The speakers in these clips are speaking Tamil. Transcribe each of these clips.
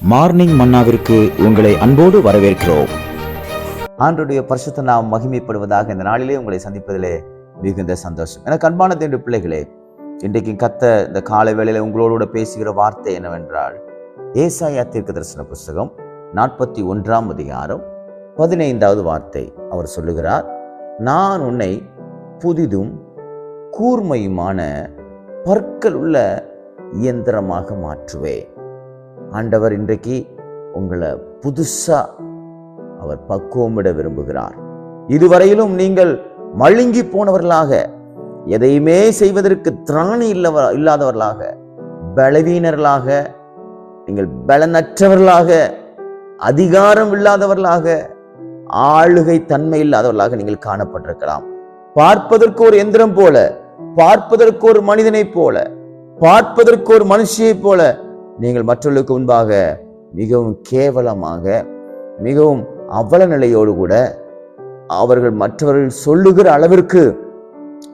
மார்னிங் மன்னாவிற்கு உங்களை அன்போடு வரவேற்கிறோம். ஆண்டுடைய பரிசுத்த நாம் மகிமைப்படுவதாக இந்த நாளிலே உங்களை சந்திப்பதிலே மிகுந்த சந்தோஷம். எனக்கு அன்பான தேண்டு பிள்ளைகளே இன்றைக்கு கத்த இந்த காலை வேளையில் உங்களோட பேசுகிற வார்த்தை என்னவென்றால் ஏசாயா தீர்க்க தரிசன புஸ்தகம் நாற்பத்தி ஒன்றாம் அதிகாரம் பதினைந்தாவது வார்த்தை அவர் சொல்லுகிறார் நான் உன்னை புதிதும் கூர்மையுமான பற்கள் உள்ள இயந்திரமாக மாற்றுவேன். ஆண்டவர் இன்றைக்கு உங்களை புதுசா அவர் பக்குவமிட விரும்புகிறார். இதுவரையிலும் நீங்கள் மழுங்கி போனவர்களாக எதையுமே செய்வதற்கு திராணி இல்லவ இல்லாதவர்களாக பலவீனர்களாக நீங்கள் பலனற்றவர்களாக அதிகாரம் இல்லாதவர்களாக ஆளுகை தன்மை இல்லாதவர்களாக நீங்கள் காணப்பட்டிருக்கலாம். பார்ப்பதற்கு ஒரு எந்திரம் போல பார்ப்பதற்கு ஒரு மனிதனைப் போல பார்ப்பதற்கு ஒரு மனுஷியைப் போல நீங்கள் மற்றவர்களுக்கு முன்பாக மிகவும் கேவலமாக மிகவும் அவல நிலையோடு கூட அவர்கள் மற்றவர்கள் சொல்லுகிற அளவிற்கு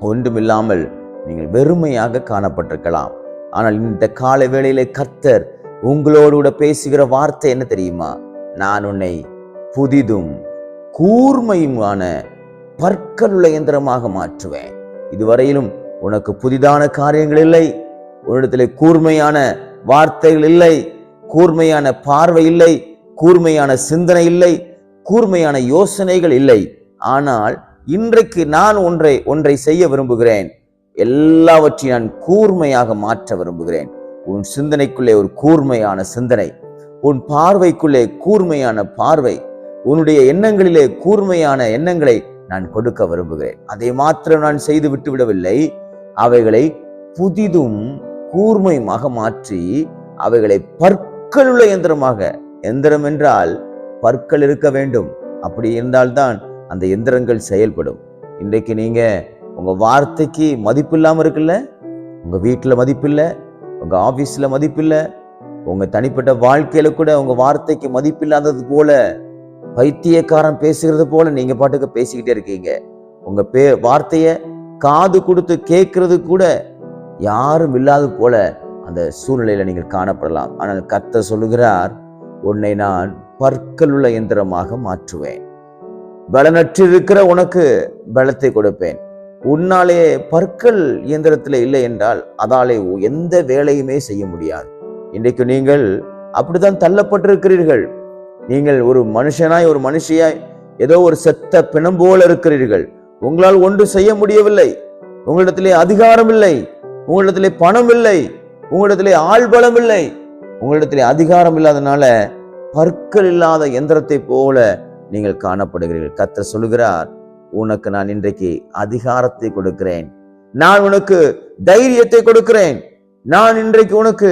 ஒன்றுமில்லாமல் நீங்கள் வெறுமையாக காணப்பட்டிருக்கலாம். ஆனால் இந்த கால வேளையிலே கர்த்தர் உங்களோடு கூட பேசுகிற வார்த்தை என்ன தெரியுமா? நான் உன்னை புதிதும் கூர்மையுமான பற்களுள்ள இயந்திரமாக மாற்றுவேன். இதுவரையிலும் உனக்கு புதிதான காரியங்கள் இல்லை. உன்னிடத்திலே கூர்மையான வார்த்தைகள் இல்லை கூர்மையான பார்வை இல்லை கூர்மையான சிந்தனை இல்லை கூர்மையான யோசனைகள் இல்லை. ஆனால் இன்றைக்கு நான் ஒன்றை ஒன்றை செய்ய விரும்புகிறேன். எல்லாவற்றையும் நான் கூர்மையாக மாற்ற விரும்புகிறேன். உன் சிந்தனைக்குள்ளே ஒரு கூர்மையான சிந்தனை உன் பார்வைக்குள்ளே கூர்மையான பார்வை உன்னுடைய எண்ணங்களிலே கூர்மையான எண்ணங்களை நான் கொடுக்க விரும்புகிறேன். அதை மாத்திரம் நான் செய்து விட்டு விடவில்லை. அவைகளை புதிதும் கூர்மையுமாக மாற்றி அவைகளை பற்களுள்ள எந்திரமாக எந்திரம் என்றால் பற்கள் இருக்க வேண்டும். அப்படி இருந்தால்தான் அந்த எந்திரங்கள் செயல்படும். இன்றைக்கு நீங்க உங்க வார்த்தைக்கு மதிப்பு இல்லாமல் இருக்குல்ல? உங்க வீட்டுல மதிப்பில்ல உங்க ஆபீஸ்ல இல்லை உங்க தனிப்பட்ட வாழ்க்கையில கூட உங்க வார்த்தைக்கு மதிப்பில்லாதது போல பைத்தியக்காரன் பேசுகிறது போல நீங்க பாட்டுக்கு பேசிக்கிட்டே இருக்கீங்க. உங்க பே வார்த்தைய காது கொடுத்து கேட்கறது கூட யாரும் இல்லாத போல அந்த சூழ்நிலையில நீங்கள் காணப்படலாம். ஆனால் கத்த சொல்லுகிறார் உன்னை நான் பற்களுள்ள இயந்திரமாக மாற்றுவேன். பலனற்றிருக்கிற உனக்கு பலத்தை கொடுப்பேன். உன்னாலே பற்கள் இயந்திரத்தில் இல்லை என்றால் அதாலே எந்த வேலையுமே செய்ய முடியாது. இன்றைக்கு நீங்கள் அப்படித்தான் தள்ளப்பட்டிருக்கிறீர்கள். நீங்கள் ஒரு மனுஷனாய் ஒரு மனுஷியாய் ஏதோ ஒரு செத்த பிணம் போல இருக்கிறீர்கள். உங்களால் ஒன்று செய்ய முடியவில்லை. உங்களிடத்திலே அதிகாரம் இல்லை. உங்களிடத்திலே பணம் இல்லை உங்களிடத்திலே ஆள்பலம் இல்லை உங்களிடத்திலே அதிகாரம் இல்லாதனால பற்கள் இல்லாத எந்திரத்தை போல நீங்கள் காணப்படுகிறீர்கள். கத்த சொல்லுகிறார் உனக்கு நான் இன்றைக்கு அதிகாரத்தை கொடுக்கிறேன். நான் உனக்கு தைரியத்தை கொடுக்கிறேன். நான் இன்றைக்கு உனக்கு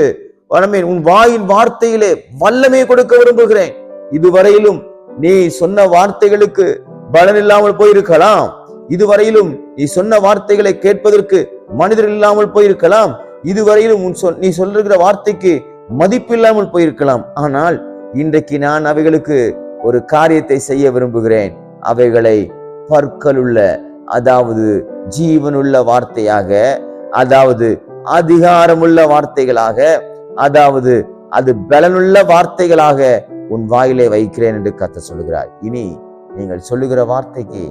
வளமேன் உன் வாயின் வார்த்தையிலே வல்லமையை கொடுக்க விரும்புகிறேன். இதுவரையிலும் நீ சொன்ன வார்த்தைகளுக்கு பலன் இல்லாமல் போயிருக்கலாம். இதுவரையிலும் நீ சொன்ன வார்த்தைகளை கேட்பதற்கு மனிதர்கள் இல்லாமல் போயிருக்கலாம். இதுவரையிலும் உன் சொல் நீ சொல்லுகிற வார்த்தைக்கு மதிப்பு இல்லாமல் போயிருக்கலாம். ஆனால் இன்றைக்கு நான் அவைகளுக்கு ஒரு காரியத்தை செய்ய விரும்புகிறேன். அவைகளை பற்களுள்ள அதாவது ஜீவனுள்ள வார்த்தையாக அதாவது அதிகாரமுள்ள வார்த்தைகளாக அதாவது அது பலனுள்ள வார்த்தைகளாக உன் வாயிலே வைக்கிறேன் என்று கத்த சொல்லுகிறார். இனி நீங்கள் சொல்லுகிற வார்த்தைக்கு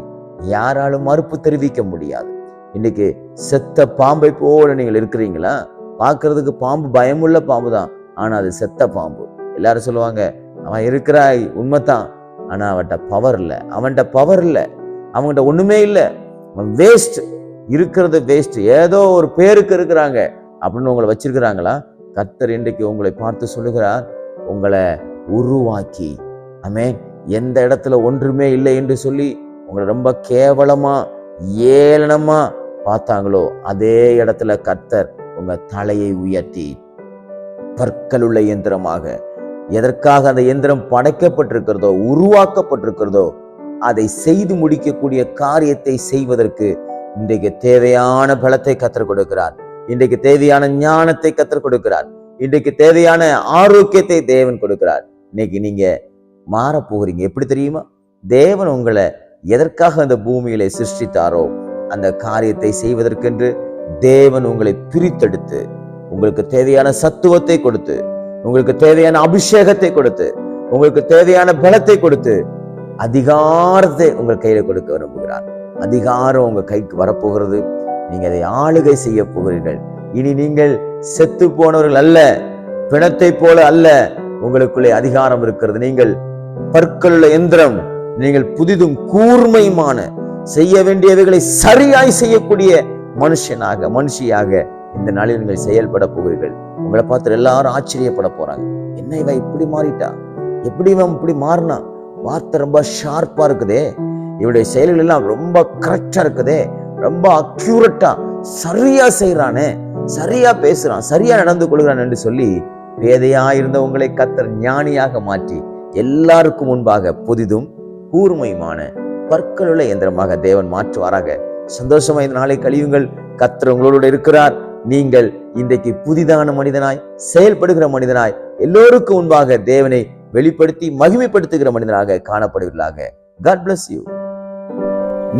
யாராலும் மறுப்பு தெரிவிக்க முடியாது. இன்னைக்கு செத்த பாம்பை போல நீங்கள் இருக்கிறீங்களா? பார்க்கறதுக்கு பாம்பு பயமுள்ள பாம்பு தான் ஆனால் அது செத்த பாம்பு. எல்லாரும் சொல்லுவாங்க அவன் இருக்கிறாய். உண்மைத்தான் ஆனால் அவன்கிட்ட பவர் இல்லை. அவன்கிட்ட பவர் இல்லை. அவன்கிட்ட ஒன்றுமே இல்லை. அவன் வேஸ்ட் இருக்கிறது வேஸ்ட் ஏதோ ஒரு பேருக்கு இருக்கிறாங்க. அப்படின்னு உங்களை வச்சிருக்கிறாங்களா? கர்த்தர் இன்றைக்கு உங்களை பார்த்து சொல்லுகிறார் உங்களை உருவாக்கி. ஆமே எந்த இடத்துல ஒன்றுமே இல்லை என்று சொல்லி உங்களை ரொம்ப கேவலமாக ஏளனமா பார்த்தாங்களோ? அதே இடத்துல கர்த்தர் உங்க தலையை உயர்த்தி பற்களுள்ள இயந்திரமாக எதற்காக அந்த இயந்திரம் படைக்கப்பட்டிருக்கிறதோ உருவாக்கப்பட்டிருக்கிறதோ அதை செய்து முடிக்கக்கூடிய காரியத்தை செய்வதற்கு இன்றைக்கு தேவையான பலத்தை கற்றுக் கொடுக்கிறார். இன்றைக்கு தேவையான ஞானத்தை கற்றுக் கொடுக்கிறார். இன்றைக்கு தேவையான ஆரோக்கியத்தை தேவன் கொடுக்கிறார். இன்னைக்கு நீங்க மாற போகிறீங்க. எப்படி தெரியுமா? தேவன் உங்களை எதற்காக அந்த பூமியில சிருஷ்டித்தாரோ அந்த காரியத்தை செய்வதற்கென்று தேவன் உங்களை பிரித்தெடுத்து உங்களுக்கு தேவையான சத்துவத்தை கொடுத்து உங்களுக்கு தேவையான அபிஷேகத்தை கொடுத்து உங்களுக்கு தேவையான பலத்தை கொடுத்து அதிகாரத்தை உங்கள் கையில கொடுக்க விரும்புகிறார். அதிகாரம் உங்க கைக்கு வரப்போகிறது. நீங்க அதை ஆளுகை செய்ய போகிறீர்கள். இனி நீங்கள் செத்து போனவர்கள் அல்ல பிணத்தை போல அல்ல உங்களுக்குள்ளே அதிகாரம் இருக்கிறது. நீங்கள் பற்களுள்ள எந்திரம் நீங்கள் புதிதும் கூர்மையுமான செய்ய வேண்டியவைகளை சரியாய் செய்யக்கூடிய மனுஷனாக மனுஷியாக இந்த நாளில் நீங்கள் செயல்பட போகிறீர்கள். உங்களை பார்த்து எல்லாரும் ஆச்சரியப்பட போறாங்க. என்ன இவன் இப்படி மாறிட்டா? எப்படி இவன் இப்படி மாறினா? வார்த்தை ரொம்ப ஷார்ப்பா இருக்குதே. இவருடைய செயல்கள் எல்லாம் ரொம்ப கரெக்டா இருக்குதே. ரொம்ப அக்யூரட்டா சரியா செய்யறானே சரியா பேசுறான் சரியா நடந்து கொள்கிறான் என்று சொல்லி பேதையா இருந்த உங்களை கத்தர் ஞானியாக மாற்றி எல்லாருக்கும் முன்பாக புதிதும் கூர்மையுமான பற்களுள்ள இயந்திரமாக தேவன் மாற்றுவாராக. சந்தோஷமா இந்த நாளை கழியுங்கள். கத்திர உங்களோடு இருக்கிறார். நீங்கள் இன்றைக்கு புதிதான மனிதனாய் செயல்படுகிற மனிதனாய் எல்லோருக்கும் முன்பாக தேவனை வெளிப்படுத்தி மகிமைப்படுத்துகிற மனிதனாக காணப்படுவீர்களாக. காட் பிளஸ் யூ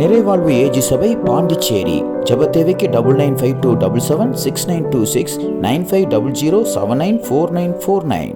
நிறைவாழ்வு ஏஜி சபை பாண்டிச்சேரி. ஜெப தேவைக்கு double nine five two double seven six nine two six nine five double zero seven nine four nine four nine